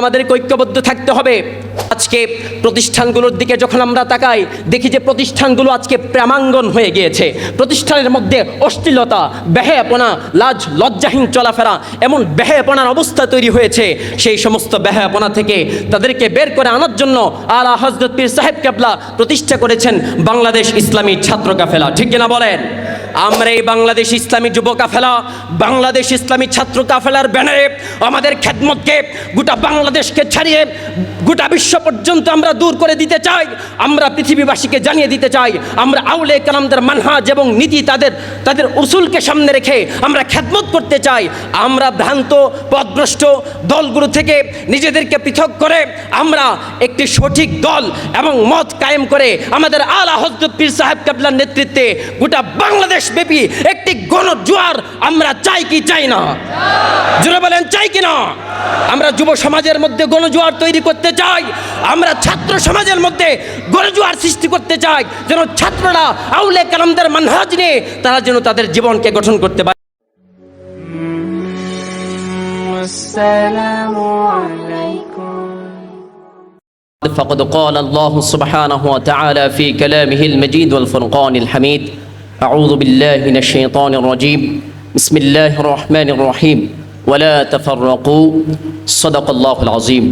আমাদেরকে ঐক্যবদ্ধ থাকতে হবে। আজকে প্রতিষ্ঠানগুলোর দিকে যখন আমরা তাকাই, দেখি যে প্রতিষ্ঠানগুলো আজকে প্রেমাঙ্গন হয়ে গিয়েছে। প্রতিষ্ঠানের মধ্যে অশ্লীলতা, বেহায়াপনা, লাজ, লজ্জাহীন চলাফেরা, এমন বেহায়াপনার অবস্থা তৈরি হয়েছে। সেই সমস্ত বেহায়াপনা থেকে তাদেরকে বের করে আনার জন্য আলা হজরত পীর সাহেব কেবলা প্রতিষ্ঠা করেছেন বাংলাদেশ ইসলামী ছাত্র কাফেলা। ঠিক কিনা বলেন? আমরা এই বাংলাদেশ ইসলামী যুব কাফেলা, বাংলাদেশ ইসলামী ছাত্র কাফেলার ব্যানারে আমাদের খেদমতকে গোটা বাংলাদেশকে ছাড়িয়ে গোটা বিশ্ব পর্যন্ত আমরা দূর করে দিতে চাই, আমরা পৃথিবীবাসীকে জানিয়ে দিতে চাই, আমরা আউলে কালামদের মানহাজ এবং নীতি তাদের তাদের উসুলকে সামনে রেখে আমরা খেদমত করতে চাই, আমরা ভ্রান্ত পথভ্রষ্ট দলগুলো থেকে নিজেদেরকে পৃথক করে আমরা একটি সঠিক দল এবং মত কায়েম করে আমাদের আলা হজরত পীর সাহেব কাবলার নেতৃত্বে গোটা বাংলাদেশ ব্যাপী একটি গণজোয়ার আমরা চাই কি চাই না জুড়ে বলেন চাই কি না আমরা যুব সমাজের মধ্যে গণজোয়ার তৈরি করতে চাই আমরা ছাত্র সমাজের মধ্যে গণজোয়ার সৃষ্টি করতে চাই যেন ছাত্ররা আউলে কালামদের মানহাজ নিয়ে তারা যেন তাদের জীবনকে গঠন করতে পারে والسلام عليكم فقد قال الله سبحانه وتعالى في كلامه المجيد والفرقان الحميد أعوذ بالله من الشيطان الرجيم بسم الله الرحمن الرحيم ولا تفرقوا صدق الله العظيم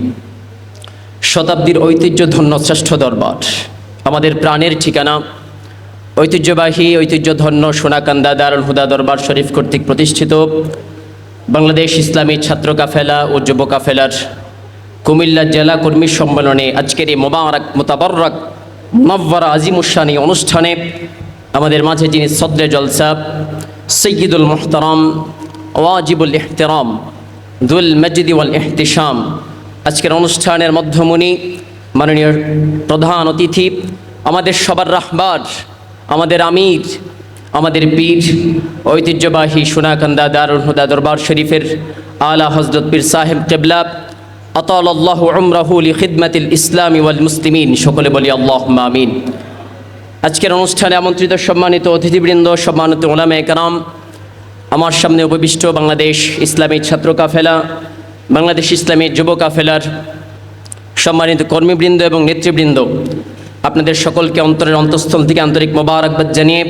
শতাব্দীর ঐতিহ্যধন্য শ্রেষ্ঠ দরবার আমাদের প্রাণের ঠিকানা ঐতিহ্যবাহী ঐতিহ্যধন্য সোনাকান্দা দারুল হুদা দরবার শরীফ কর্তৃক প্রতিষ্ঠিত বাংলাদেশ ইসলামী ছাত্র কাফেলা ও যুব কাফেলার কুমিল্লা জেলা কর্মী সম্মেলনে আজকের এই মোবারক মোতাবরক মুনাব্বার আজিমুসানি অনুষ্ঠানে আমাদের মাঝে যিনি সদরে জলসা, সৈয়দুল মোহতারাম, ওয়াজিবুল ইহতেরাম, দুল মজিদি ওয়াল ইহতিসাম আজকের অনুষ্ঠানের মধ্যমণি, মাননীয় প্রধান অতিথি, আমাদের সবার রাহবার, আমাদের আমির, আমাদের পীর, ঐতিহ্যবাহী সোনাকান্দা দারুল হুদা দরবার শরীফের আলা হজরত পীর সাহেব কেবলা আতাল আল্লাহ উমরাহুল খিদমাতিল ইসলামী ওয়াল মুসলিমিন। সকলে বলি আল্লাহ আমিন। আজকের অনুষ্ঠানে আমন্ত্রিত সম্মানিত অতিথিবৃন্দ, সম্মানিত ওলামে কারাম, আমার সামনে উপবিষ্ট বাংলাদেশ ইসলামী ছাত্র কাফেলা, বাংলাদেশ ইসলামী যুব কাফেলার সম্মানিত কর্মীবৃন্দ এবং নেতৃবৃন্দ, আপনাদের সকলকে অন্তরের অন্তঃস্থল থেকে আন্তরিক মোবারকবাদ জানিয়ে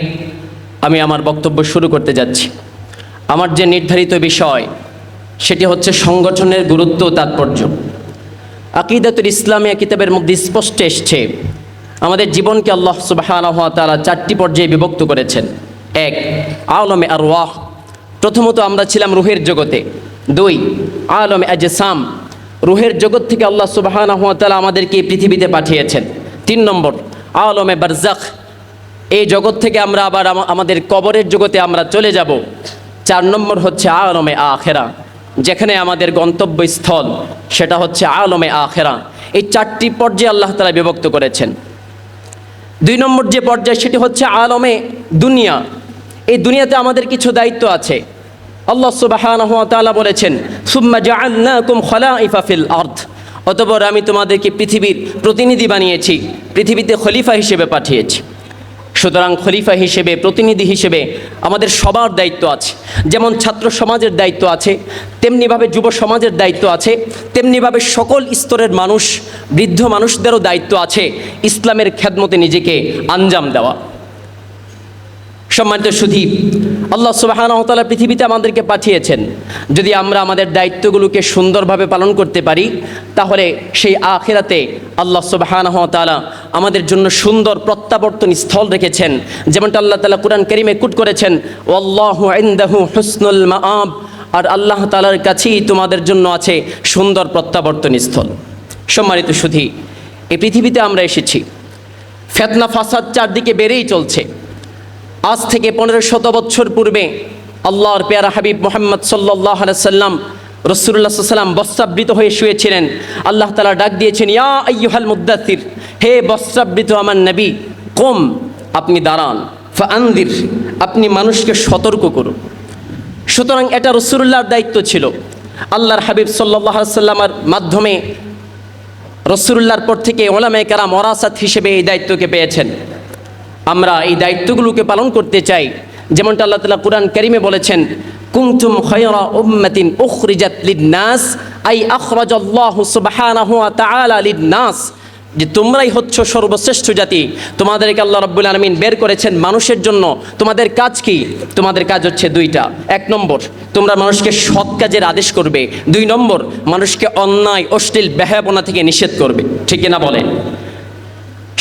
আমি আমার বক্তব্য শুরু করতে যাচ্ছি। আমার যে নির্ধারিত বিষয়, সেটি হচ্ছে সংগঠনের গুরুত্ব ও তাৎপর্য। আকিদাতুল ইসলামিয়া কিতাবের মধ্যে স্পষ্ট এসছে আমাদের জীবনকে আল্লাহ সুবাহ তারা চারটি পর্যায়ে বিভক্ত করেছেন। এক, আলমে আর ওয়াহ প্রথমত আমরা ছিলাম রুহের জগতে। দুই, আলমে আজসাম। রুহের জগৎ থেকে আল্লাহ সুবাহ আমাদেরকে পৃথিবীতে পাঠিয়েছেন। তিন নম্বর, আলমে বারজাক এই জগৎ থেকে আমরা আবার আমাদের কবরের জগতে আমরা চলে যাব। চার নম্বর হচ্ছে আলমে আখেরা, যেখানে আমাদের গন্তব্যস্থল, সেটা হচ্ছে আলমে আখেরা। এই চারটি পর্যায়ে আল্লাহ তালা বিভক্ত করেছেন। দুই নম্বর যে পর্যায়, সেটি হচ্ছে আলমে দুনিয়া। এই দুনিয়াতে আমাদের কিছু দায়িত্ব আছে। আল্লাহ সুবাহ তাআলা বলেছেন অতঃপর আমি তোমাদেরকে পৃথিবীর প্রতিনিধি বানিয়েছি, পৃথিবীতে খলিফা হিসেবে পাঠিয়েছি। সুতরাং খলিফা হিসেবে, প্রতিনিধি হিসেবে আমাদের সবার দায়িত্ব আছে। যেমন ছাত্র সমাজের দায়িত্ব আছে, তেমনিভাবে যুব সমাজের দায়িত্ব আছে, তেমনিভাবে সকল স্তরের মানুষ, বৃদ্ধ মানুষদেরও দায়িত্ব আছে ইসলামের খ্যাদমতে নিজেকে আঞ্জাম দেওয়া। সম্মানিত সুধীপ আল্লাহ সুবাহানতালা পৃথিবীতে আমাদেরকে পাঠিয়েছেন। যদি আমরা আমাদের দায়িত্বগুলোকে সুন্দরভাবে পালন করতে পারি, তাহলে সেই আখেরাতে আল্লাহ সুবাহানহতালা আমাদের জন্য সুন্দর প্রত্যাবর্তন স্থল রেখেছেন। যেমনটা আল্লাহ তালা কুরআন করিমে কুট করেছেন ওল্লাহ হুসনুল আর আল্লাহ তালার কাছেই তোমাদের জন্য আছে সুন্দর প্রত্যাবর্তন স্থল। সম্মানিত সুধী এই পৃথিবীতে আমরা এসেছি। ফেতনা, ফাসাদ চারদিকে বেড়েই চলছে। আজ থেকে পনেরো শত বছর পূর্বে আল্লাহর পেয়ারা হাবিব মোহাম্মদ সাল্লাহ সাল্লাম রসুল্লাহ সাল্লাম বস্ত্রাবৃত হয়ে শুয়েছিলেন। আল্লাহ তালা ডাক দিয়েছেন, ইয়া আইয়ুহাল মুদাসির হে বস্ত্রাবৃত আমার নবী, কম, আপনি দাঁড়ান ফান্দির আপনি মানুষকে সতর্ক করুন। সুতরাং এটা রসুল্লাহর দায়িত্ব ছিল। আল্লাহর হাবিব সাল্লাহ সাল্লামার মাধ্যমে রসুল্লাহর পর থেকে ওলামে কারাম ওরাসাত হিসেবে এই দায়িত্বকে পেয়েছেন। আমরা এই দায়িত্বগুলোকে পালন করতে চাই। যেমনটা আল্লাহ তালা কুরআন করিমে বলেছেন কুমতুম খয়রা উম্মাতিন উখরিজাত লিন-নাস, আই আখরাজাল্লাহু সুবহানাহু ওয়া তাআলা যে তোমরাই হচ্ছ সর্বশ্রেষ্ঠ জাতি, তোমাদেরকে আল্লাহ রব্বুল আলমিন বের করেছেন মানুষের জন্য। তোমাদের কাজ কি? তোমাদের কাজ হচ্ছে দুইটা। এক নম্বর, তোমরা মানুষকে সৎ কাজের আদেশ করবে। দুই নম্বর, মানুষকে অন্যায়, অশ্লীল ব্যাহাপনা থেকে নিষেধ করবে। ঠিক না বলেন?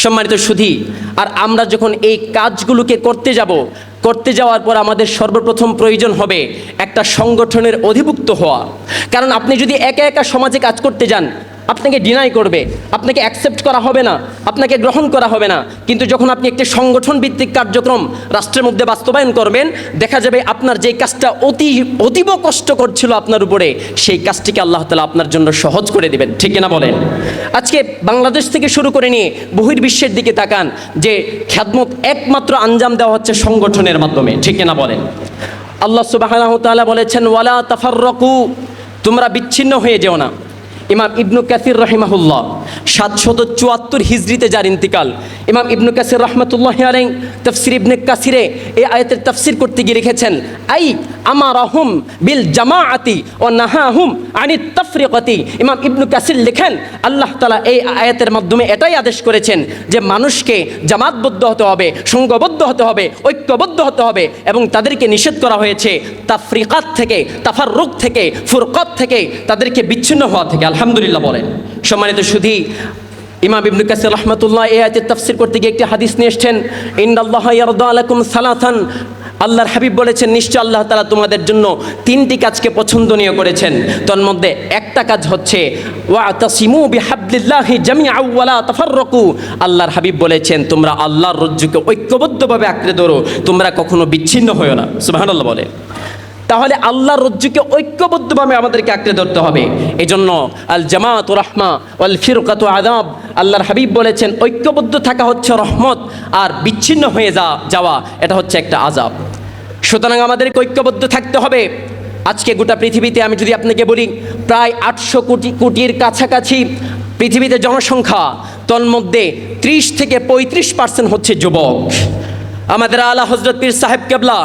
সম্মানিত সুধী, আর আমরা যখন এই কাজগুলোকে করতে যাব, করতে যাওয়ার পর আমাদের সর্বপ্রথম প্রয়োজন হবে একটা সংগঠনের অধিভুক্ত হওয়া। কারণ আপনি যদি একা একা সমাজে কাজ করতে যান আপনাকে ডিনাই করবে, আপনাকে অ্যাকসেপ্ট করা হবে না, আপনাকে গ্রহণ করা হবে না। কিন্তু যখন আপনি একটি সংগঠন ভিত্তিক কার্যক্রম রাষ্ট্রের মধ্যে বাস্তবায়ন করবেন, দেখা যাবে আপনার যে কাজটা অতি, অতীব কষ্ট করছিল আপনার উপরে, সেই কাজটিকে আল্লাহ তালা আপনার জন্য সহজ করে দেবেন। ঠিক কিনা বলেন? আজকে বাংলাদেশ থেকে শুরু করে নিয়ে বহির্বিশ্বের দিকে তাকান, যে খ্যাতমত একমাত্র আঞ্জাম দেওয়া হচ্ছে সংগঠনের মাধ্যমে। ঠিক কিনা বলেন? আল্লাহ সুবাহ বলেছেন, ওয়ালা তাফাররকু তোমরা বিচ্ছিন্ন হয়ে যেও না। ইমাম ইবনু কাসির রহিমাহুল্লাহ, সাতশত চুয়াত্তর হিজড়িতে যার ইন্তিকাল। ইমাম ইবনু কাসির রহমতুল্লাহ আলাই তফসির ইবনে কাসিরে এই আয়াতের তফসির করতে গিয়ে লিখেছেন, আই আমারাহুম বিল জামাআতি ও নাহা নাহাহুম আনি তফরিকতি। ইমাম ইবনু কাসির লেখেন, আল্লাহ তালা এই আয়াতের মাধ্যমে এটাই আদেশ করেছেন যে মানুষকে জামাতবদ্ধ হতে হবে, সঙ্গবদ্ধ হতে হবে, ঐক্যবদ্ধ হতে হবে এবং তাদেরকে নিষেধ করা হয়েছে তাফরিকাত থেকে, তাফাররুক থেকে, ফুরকত থেকে, তাদেরকে বিচ্ছিন্ন হওয়া থেকে আলহামদুলিল্লাহ বলেন। সম্মানিত সুধী, ইমাম ইবনু কাসির রহমতুল্লাহ এই আয়াতের তাফসির করতে গিয়ে একটি হাদিস নিয়ে এসছেন ইন্দাল্লাহ ইয়ারদা আলাইকুম সালাথান আল্লাহর হাবিব বলেছেন, নিশ্চয় আল্লাহ তালা তোমাদের জন্য তিনটি কাজকে পছন্দনীয় করেছেন। তোর মধ্যে একটা কাজ হচ্ছে ওয়া তাসিমু বিহাবলিল্লাহি জামিআ ওয়ালা তাফাররাকু। আল্লাহর হাবিব বলেছেন, তোমরা আল্লাহর রজ্জুকে ঐক্যবদ্ধভাবে আঁকড়ে ধরো, তোমরা কখনো বিচ্ছিন্ন হও না। সুবহানাল্লাহ বলে। তাহলে আল্লাহর রজ্জুকে ঐক্যবদ্ধভাবে আমাদেরকে আঁকড়ে ধরতে হবে। এজন্য আল জামাত রহমা ওয়াল ফিরকাত আদাব আল্লাহর হাবিব বলেছেন, ঐক্যবদ্ধ থাকা হচ্ছে রহমত আর বিচ্ছিন্ন হয়ে যা যাওয়া, এটা হচ্ছে একটা আজাব সুতরাং আমাদেরকে ঐক্যবদ্ধ থাকতে হবে। আজকে গোটা পৃথিবীতে আমি যদি আপনাকে বলি, প্রায় আটশো কোটি কোটির কাছাকাছি পৃথিবীতে জনসংখ্যা, তন্মধ্যে ত্রিশ থেকে পঁয়ত্রিশ পার্সেন্ট হচ্ছে যুবক। আমাদের আলা হজরত পীর সাহেব কেবলা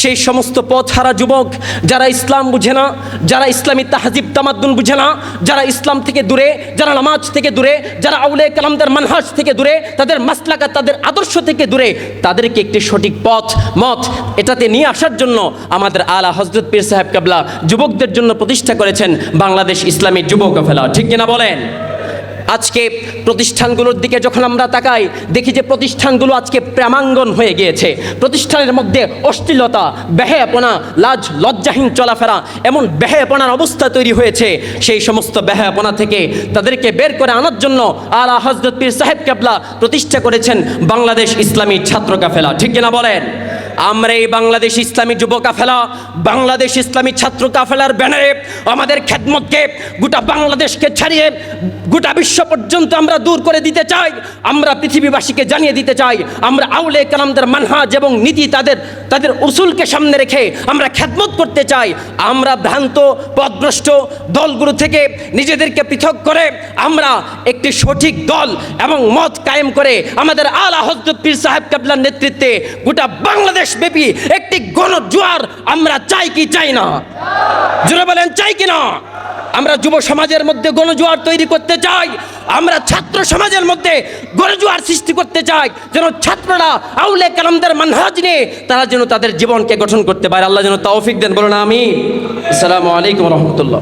সেই সমস্ত পথ হারা যুবক যারা ইসলাম বুঝে না, যারা ইসলামী তাহাজিব, তামাদ্দুন বুঝে না, যারা ইসলাম থেকে দূরে, যারা নামাজ থেকে দূরে, যারা আউলে কালামদের মানহাজ থেকে দূরে, তাদের মাসলাকা, তাদের আদর্শ থেকে দূরে, তাদেরকে একটি সঠিক পথ, মত এটাতে নিয়ে আসার জন্য আমাদের আলা হজরত পীর সাহেব কাবলা যুবকদের জন্য প্রতিষ্ঠা করেছেন বাংলাদেশ ইসলামী যুবক ফেলা ঠিক কিনা বলেন? আজকে প্রতিষ্ঠানগুলোর দিকে যখন আমরা তাকাই, দেখি যে প্রতিষ্ঠানগুলো আজকে প্রেমাঙ্গন হয়ে গিয়েছে। প্রতিষ্ঠানের মধ্যে অশ্লীলতা, বেহায়াপনা, লাজ, লজ্জাহীন চলাফেরা, এমন বেহায়াপনার অবস্থা তৈরি হয়েছে। সেই সমস্ত বেহায়াপনা থেকে তাদেরকে বের করে আনার জন্য আলা হজরত পীর সাহেব কেবলা প্রতিষ্ঠা করেছেন বাংলাদেশ ইসলামী ছাত্র কাফেলা। ঠিক কিনা বলেন? আমরা এই বাংলাদেশ ইসলামী যুব কাফেলা, বাংলাদেশ ইসলামী ছাত্র কাফেলার ব্যানারে আমাদের খেদমতকে গোটা বাংলাদেশকে ছাড়িয়ে গোটা বিশ্ব পর্যন্ত আমরা দূর করে দিতে চাই, আমরা পৃথিবীবাসীকে জানিয়ে দিতে চাই, আমরা আউলে কালামদের মানহাজ এবং নীতি তাদের তাদের উসুলকে সামনে রেখে আমরা খেদমত করতে চাই। আমরা ভ্রান্ত পথভ্রষ্ট দলগুলো থেকে নিজেদেরকে পৃথক করে আমরা একটি সঠিক দল এবং মত কায়েম করে আমাদের আলা হজরত পীর সাহেব কাবলার নেতৃত্বে গোটা বাংলাদেশ ব্যাপী একটি গণজোয়ার আমরা চাই কি চাই না? জোরে বলেন, চাই কি না? আমরা যুব সমাজের মধ্যে গণজোয়ার তৈরি করতে চাই। আমরা ছাত্র সমাজের মধ্যে গণজোয়ার সৃষ্টি করতে চাই। যেন ছাত্ররা আউলে কালামদের মানহাজ নিয়ে তারা যেন তাদের জীবনকে গঠন করতে পারে। আল্লাহ যেন তৌফিক দেন। বলুন আমি আসসালামু আলাইকুম রহমতুল্লাহ।